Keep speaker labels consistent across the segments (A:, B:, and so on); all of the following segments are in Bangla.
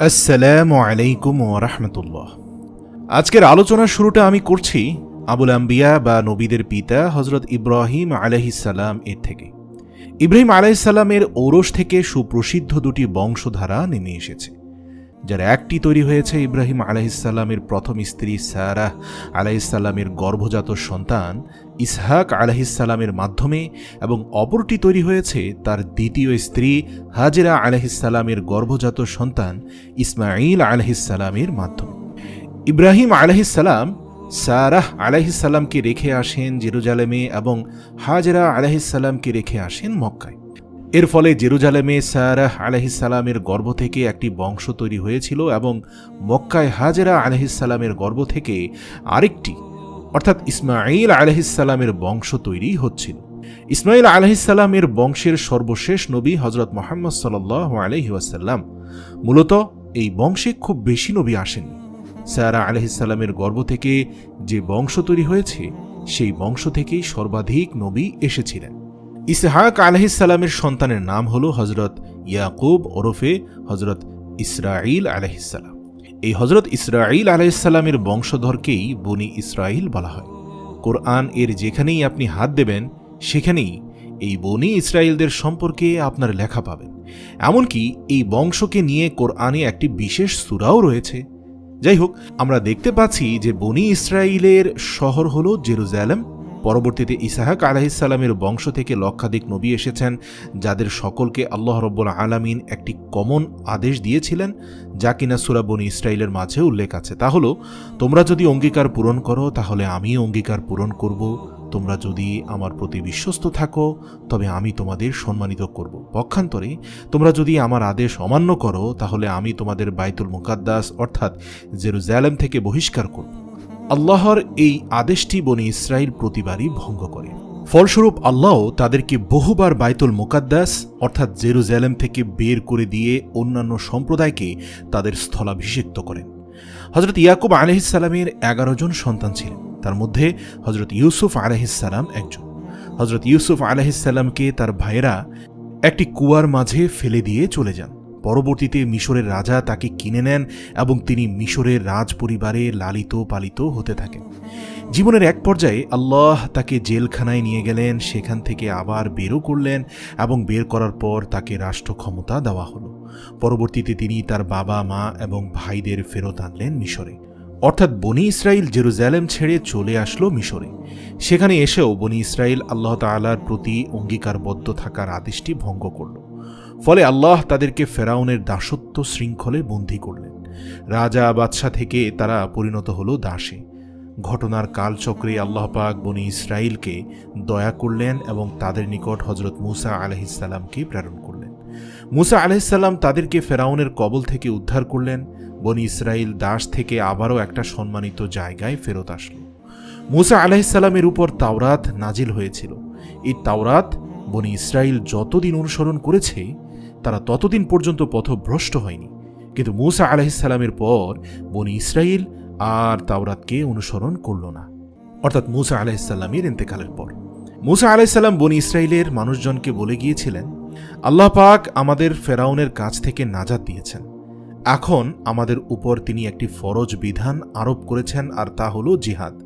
A: আসসালামু আলাইকুম ও রাহমতুল্লাহ। আজকের আলোচনার শুরুটা আমি করছি আবুল আম্বিয়া বা নবীদের পিতা হজরত ইব্রাহিম আলহিসাল্লাম এর থেকে। ইব্রাহিম আলাইসাল্লামের ঔরস থেকে সুপ্রসিদ্ধ দুটি বংশধারা নেমে এসেছে। যার একটি তৈরি হয়েছে ইব্রাহিম আলাহিসাল্লামের প্রথম স্ত্রী সারাহ আলাইসাল্লামের গর্ভজাত সন্তান ইসহাক আলাহিসাল্লামের মাধ্যমে এবং অপরটি তৈরি হয়েছে তার দ্বিতীয় স্ত্রী হাজেরা আলাহিসাল্লামের গর্ভজাত সন্তান ইসমাইল আলাহিসাল্লামের মাধ্যমে। ইব্রাহিম আলাহিসাল্লাম সারাহ আলাহিসাল্লামকে রেখে আসেন জেরুজালেমে এবং হাজরা আলাহিসাল্লামকে রেখে আসেন মক্কায়। এর ফলে জেরুজালেমে সারাহ আলহিসাল্লামের গর্ভ থেকে একটি বংশ তৈরি হয়েছিল এবং মক্কায় হাজেরা আলহিসাল্লামের গর্ভ থেকে আরেকটি, অর্থাৎ ইসমাইল আলহিসাল্লামের বংশ তৈরি হচ্ছিল। ইসমাইল আলহিসাল্লামের বংশের সর্বশেষ নবী হজরত মোহাম্মদ সাল আলহিউসাল্লাম মূলত এই বংশে খুব বেশি নবী আসেননি। সারা আলহিসাল্লামের গর্ভ থেকে যে বংশ তৈরি হয়েছে, সেই বংশ থেকেই সর্বাধিক নবী এসেছিলেন। ইসহাক আলহিসাল্লামের সন্তানের নাম হল হজরত ইয়াকুব ওরফে হজরত ইসরাইল আলহিসাল্লাম এই হজরত ইসরাইল আলহিসাল্লামের বংশধরকেই বনি ইসরাইল বলা হয়। কোরআন এর যেখানেই আপনি হাত দেবেন, সেখানেই এই বনি ইসরায়েলদের সম্পর্কে আপনার লেখা পাবেন। এমনকি এই বংশকে নিয়ে কোরআনে একটি বিশেষ সুরাও রয়েছে। যাই হোক, আমরা দেখতে পাচ্ছি যে বনি ইসরায়েলের শহর হল জেরুজালেম পরবর্তীতে ইসাহাক আলাহিসাল্লামের বংশ থেকে লক্ষাধিক নবী এসেছেন, যাদের সকলকে আল্লাহ রব্বুল আলামিন একটি কমন আদেশ দিয়েছিলেন, যা কিনা সুরাবনি ইসরায়েলের মাঝে উল্লেখ আছে। তা হলো, তোমরা যদি অঙ্গীকার পূরণ করো, তাহলে আমি অঙ্গীকার পূরণ করব। তোমরা যদি আমার প্রতি বিশ্বস্ত থাকো, তবে আমি তোমাদের সম্মানিত করব। পক্ষান্তরে, তোমরা যদি আমার আদেশ অমান্য করো, তাহলে আমি তোমাদের বাইতুল মুকাদ্দাস, অর্থাৎ জেরুজালেম থেকে বহিষ্কার করব। আল্লাহর এই আদেশটি বনি ইসরায়েল প্রতিবারই ভঙ্গ করে। ফলস্বরূপ আল্লাহ তাদেরকে বহুবার বাইতুল মোকাদ্দাস, অর্থাৎ জেরুজালেম থেকে বের করে দিয়ে অন্যান্য সম্প্রদায়কে তাদের স্থলাভিষিক্ত করেন। হজরত ইয়াকুব আলহিসাল্লামের এগারো জন সন্তান ছিলেন। তার মধ্যে হজরত ইউসুফ আলহিসাল্লাম একজন। হজরত ইউসুফ আলহিসাল্লামকে তার ভাইয়েরা একটি কুয়ার মাঝে ফেলে দিয়ে চলে যান। পরবর্তীতে মিশরের রাজা তাকে কিনে নেন এবং তিনি মিশরের রাজ পরিবারে লালিত পালিত হতে থাকেন। জীবনের এক পর্যায়ে আল্লাহ তাকে জেলখানায় নিয়ে গেলেন, সেখান থেকে আবার বেরও করলেন এবং বের করার পর তাকে রাষ্ট্র ক্ষমতা দেওয়া হলো। পরবর্তীতে তিনি তার বাবা, মা এবং ভাইদের ফেরত আনলেন মিশরে। অর্থাৎ বনি ইসরায়েল জেরুজালেম ছেড়ে চলে আসলো মিশরে। সেখানে এসেও বনি ইসরায়েল আল্লাহ তালার প্রতি অঙ্গীকারবদ্ধ থাকার আদেশটি ভঙ্গ করল। ফলে আল্লাহ তাদেরকে ফেরাউনের দাসত্ব শৃঙ্খলে বন্দী করলেন। রাজা বাদশাহ থেকে তারা পরিণত হল দাসে। ঘটনার কালচক্রে আল্লাহ পাক বনি ইসরায়েলকে দয়া করলেন এবং তাদের নিকট হজরত মুসা আলহিসাল্লামকে প্রেরণ করলেন। মুসা আলহিসাল্লাম তাদেরকে ফেরাউনের কবল থেকে উদ্ধার করলেন। বনি ইসরায়েল দাস থেকে আবারও একটা সম্মানিত জায়গায় ফেরত আসলো। মুসা আলাহিসাল্লামের উপর তাওরাত নাজিল হয়েছিল। এই তাওরাত বনি ইসরায়েল যতদিন অনুসরণ করেছে তারা ততদিন পর্যন্ত পথভ্রষ্ট হয়নি। কিন্তু মুসা আলাহিসাল্লামের পর বনি ইসরায়েল আর তাওরাতকে অনুসরণ করল না। অর্থাৎ মুসা আলাহিসাল্লামের ইন্তেকালের পর। মুসা আলাহিসাল্লাম বনি ইসরায়েলের মানুষজনকে বলে গিয়েছিলেন, আল্লাহ পাক আমাদের ফেরাউনের কাছ থেকে নাজাদ দিয়েছেন। এখন আমাদের উপর তিনি একটি ফরজ বিধান আরোপ করেছেন আর তা হল জিহাদ।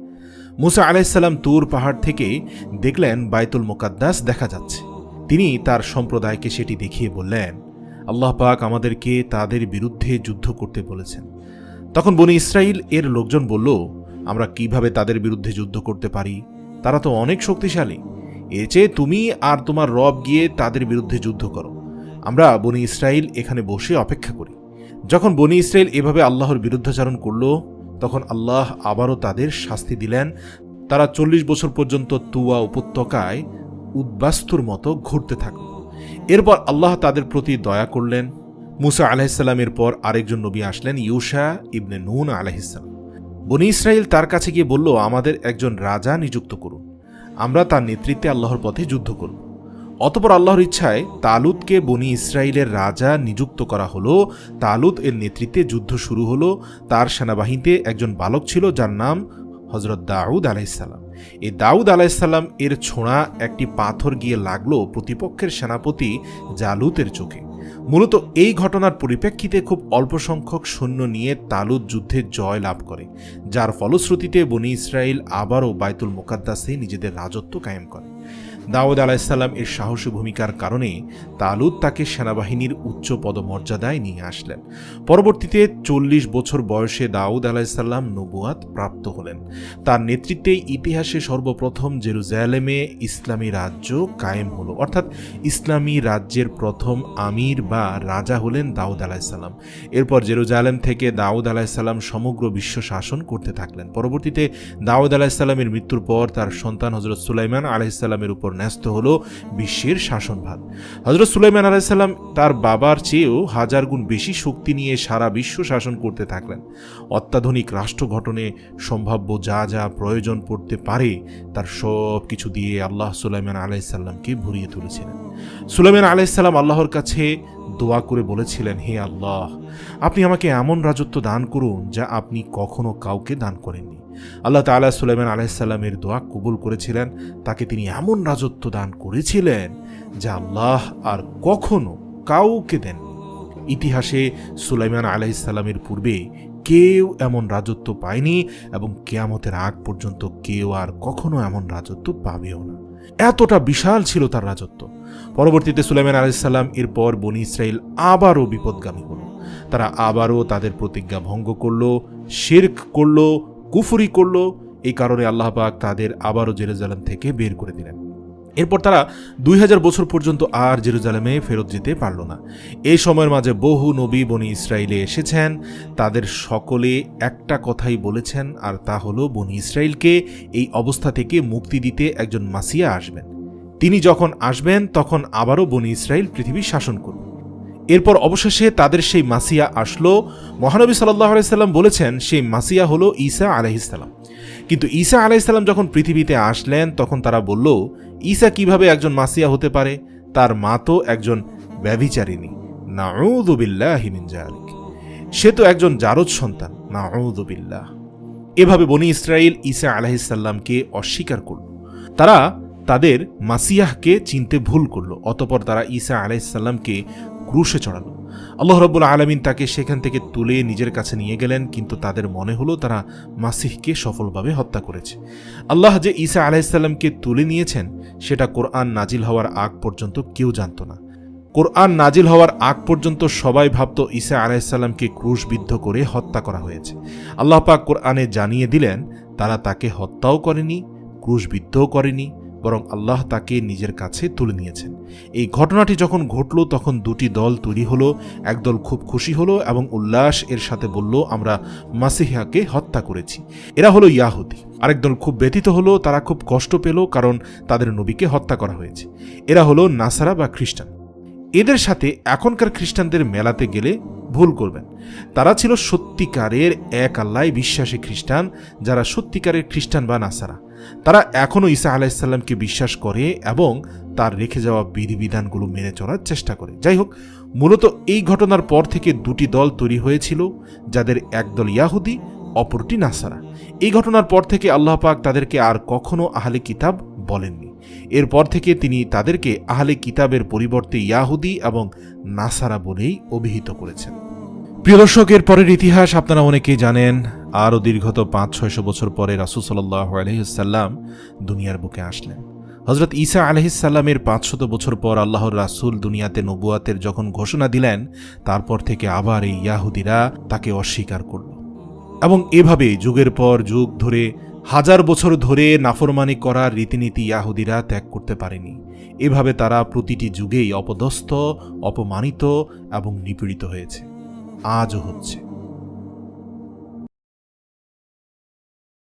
A: মুসা আলাইসাল্লাম তুর পাহাড় থেকে দেখলেন বাইতুল মোকাদ্দাস দেখা যাচ্ছে। তিনি তার সম্প্রদায়কে সেটি দেখিয়ে বললেন, আল্লাহ পাক আমাদেরকে তাদের বিরুদ্ধে যুদ্ধ করতে বলেছেন। তখন বনি ইসরায়েল এর লোকজন বলল, আমরা কীভাবে তাদের বিরুদ্ধে যুদ্ধ করতে পারি? তারা তো অনেক শক্তিশালী। এ চেয়ে তুমি আর তোমার রব গিয়ে তাদের বিরুদ্ধে যুদ্ধ করো। আমরা বনি ইসরায়েল এখানে বসে অপেক্ষা করি। যখন বনি ইসরায়েল এভাবে আল্লাহর বিরুদ্ধাচারণ করল, তখন আল্লাহ আবারও তাদের শাস্তি দিলেন। তারা চল্লিশ বছর পর্যন্ত তুয়া উপত্যকায় উদ্বাস্তুর মতো ঘুরতে থাকল এরপর আল্লাহ তাদের প্রতি দয়া করলেন। মুসা আলাহিসাল্লামের পর আরেকজন নবী আসলেন, ইউসা ইবনে নুন আলাহিসাল্লাম বনি ইসরায়েল তার কাছে গিয়ে বলল, আমাদের একজন রাজা নিযুক্ত করুন। আমরা তার নেতৃত্বে আল্লাহর পথে যুদ্ধ করব। অতপর আল্লাহর ইচ্ছায় তালুদকে বনি ইসরায়েলের রাজা নিযুক্ত করা হলো। তালুদ এর নেতৃত্বে যুদ্ধ শুরু হলো। তার সেনাবাহিনীতে একজন বালক ছিল, যার নাম হজরত দাউদ আলাইসাল্লাম এই দাউদ আলাইসাল্লাম এর ছোঁড়া একটি পাথর গিয়ে লাগল প্রতিপক্ষের সেনাপতি জালুতের চোখে। মূলত এই ঘটনার পরিপ্রেক্ষিতে খুব অল্প সংখ্যক সৈন্য নিয়ে তালুদ যুদ্ধে জয় লাভ করে, যার ফলশ্রুতিতে বনি ইসরায়েল আবারও বাইতুল মোকাদ্দাসে নিজেদের রাজত্ব কায়েম করে। দাউদ আলাহিসাল্লাম এর সাহসী ভূমিকার কারণে তালুত তাকে সেনাবাহিনীর উচ্চ পদমর্যাদায় নিয়ে আসলেন। পরবর্তীতে চল্লিশ বছর বয়সে দাউদ আলাহিসাল্লাম নবুয়াত প্রাপ্ত হলেন। তার নেতৃত্বে ইতিহাসে সর্বপ্রথম জেরুজালেমে ইসলামী রাজ্য কায়েম হলো। অর্থাৎ ইসলামী রাজ্যের প্রথম আমির বা রাজা হলেন দাউদ আলাহিসাল্লাম এরপর জেরুজালেম থেকে দাউদ আলাহিসাল্লাম সমগ্র বিশ্ব শাসন করতে থাকলেন। পরবর্তীতে দাউদ আলাহিসাল্লামের মৃত্যুর পর তার সন্তান হজরত সুলাইমান আলাহিসাল্লামের উপর ন্যস্ত হল বিশ্বের শাসনভার হজরত সুলাইমান আলাহিসাল্লাম তার বাবার চেয়েও হাজার গুণ বেশি শক্তি নিয়ে সারা বিশ্ব শাসন করতে থাকলেন। অত্যাধুনিক রাষ্ট্র গঠনে সম্ভাব্য যা যা প্রয়োজন পড়তে পারে, তার সব কিছু দিয়ে আল্লাহ সুলাইমান আলাইসাল্লামকে ভরিয়ে তুলেছিলেন। সুলাইমান আলাইসাল্লাম আল্লাহর কাছে দোয়া করে বলেছিলেন, হে আল্লাহ, আপনি আমাকে এমন রাজত্ব দান করুন যা আপনি কখনো কাউকে দান করেননি। আল্লাহ তালা সুলাইমান আলাইসাল্লামের দোয়া কবুল করেছিলেন। তাকে তিনি এমন রাজত্ব দান করেছিলেন যা আল্লাহ আর কখনো কাউকে দেন ইতিহাসে সুলাইমান আলাইসাল্লামের পূর্বে কেউ এমন রাজত্ব পায়নি এবং কেয়ামতের আগ পর্যন্ত কেউ আর কখনো এমন রাজত্ব পাবেও না। এতটা বিশাল ছিল তার রাজত্ব। পরবর্তীতে সুলাইমান আলাইসাল্লাম এরপর বনি ইসরায়েল আবারও বিপদগামী হল। তারা আবারও তাদের প্রতিজ্ঞা ভঙ্গ করল, শির্ক করল কুফুরি করল, এই কারণে আল্লাহ পাক তাদের আবারও জেরুজালেম থেকে বের করে দিলেন। এরপর তারা দুই হাজার বছর পর্যন্ত আর জেরুজালেমে ফেরত যেতে পারল না। এই সময়ের মাঝে বহু নবী বনি ইসরায়েলে এসেছেন, তাদের সকলে একটা কথাই বলেছেন, আর তা হলো, বনি ইসরায়েলকে এই অবস্থা থেকে মুক্তি দিতে একজন মাসিয়া আসবেন। তিনি যখন আসবেন, তখন আবারও বনি ইসরায়েল পৃথিবী শাসন করবে। এরপর অবশেষে তাদের সেই মাসিয়া আসলো। মহানবী সাল্লাহ আলাইসাল্লাম বলেছেন, সেই মাসিয়া হলো ঈসা আলাইসাল্লাম কিন্তু ঈসা আলাইসাল্লাম যখন পৃথিবীতে আসলেন, তখন তারা বলল, ঈসা কীভাবে একজন মাসিয়া হতে পারে? তার মা তো একজন ব্যভিচারিণী। নাউদুবিল্লাহ হিমিন জালিক সে তো একজন জারদ সন্তান। নাউদুবিল্লাহ এভাবে বনি ইসরায়েল ঈসা আলাহিসাল্লামকে অস্বীকার করল। তারা তাদের মাসিয়াহকে চিনতে ভুল করল। অতপর তারা ঈসা আলাইসাল্লামকে ক্রুশে চড়ালো। আল্লাহ রব্বুল আলমিন তাকে সেখান থেকে তুলে নিজের কাছে নিয়ে গেলেন, কিন্তু তাদের মনে হলো তারা মাসিহকে সফলভাবে হত্যা করেছে। আল্লাহ যে ঈসা আলাইসাল্লামকে তুলে নিয়েছেন, সেটা কোরআন নাজিল হওয়ার আগ পর্যন্ত কেউ জানত না। কোরআন নাজিল হওয়ার আগ পর্যন্ত সবাই ভাবত ঈসা আলাইসাল্লামকে ক্রুশবিদ্ধ করে হত্যা করা হয়েছে। আল্লাহ পাক কোরআনে জানিয়ে দিলেন, তারা তাকে হত্যাও করেনি, ক্রুশবিদ্ধও করেনি বরং আল্লাহ তাকে নিজের কাছে তুলে নিয়েছেন। এই ঘটনাটি যখন ঘটল, তখন দুটি দল তৈরি হলো, একদল খুব খুশি হলো এবং উল্লাস এর সাথে বলল, আমরা মাসিহাকে হত্যা করেছি। এরা হলো ইয়াহুদি। আরেক দল খুব ব্যথিত হলো, তারা খুব কষ্ট পেল কারণ তাদের নবীকে হত্যা করা হয়েছে। এরা হলো নাসারা বা খ্রিস্টান। এদের সাথে এখনকার খ্রিস্টানদের মেলাতে গেলে ভুল করবেন। তারা ছিল সত্যিকারের এক আল্লাহ বিশ্বাসী খ্রিস্টান, যারা সত্যিকারের খ্রিস্টান বা নাসারা। তারা এখনও ঈসা আলাইসাল্লামকে বিশ্বাস করে এবং তার রেখে যাওয়া বিধিবিধানগুলো মেনে চলার চেষ্টা করে। যাই হোক, মূলত এই ঘটনার পর থেকে দুটি দল তৈরি হয়েছিল, যাদের একদল ইয়াহুদি, অপরটি নাসারা। এই ঘটনার পর থেকে আল্লাহ পাক তাদেরকে আর কখনো আহলে কিতাব বলেননি। এরপর থেকে তিনি তাদেরকে আহলে কিতাবের পরিবর্তে ইয়াহুদি এবং নাসারা বলেই অভিহিত করেছেন। প্রিয় দর্শক, এর পরের ইতিহাস আপনারা অনেকেই জানেন। আরও দীর্ঘত পাঁচ, ছয়শো বছর পরে রাসুল সাল্লাহ আলহিসাল্লাম দুনিয়ার বুকে আসলেন। হজরত ঈসা আলহিসাল্লামের পাঁচশত বছর পর আল্লাহর রাসুল দুনিয়াতে নবুয়াতের যখন ঘোষণা দিলেন, তারপর থেকে আবার এই ইয়াহুদিরা তাকে অস্বীকার করল। এবং এভাবে যুগের পর যুগ ধরে, হাজার বছর ধরে নাফরমানি করার রীতিনীতি ইয়াহুদিরা ত্যাগ করতে পারেনি। এভাবে তারা প্রতিটি যুগেই অপদস্থ, অপমানিত এবং নিপীড়িত হয়েছে। আজও হচ্ছে।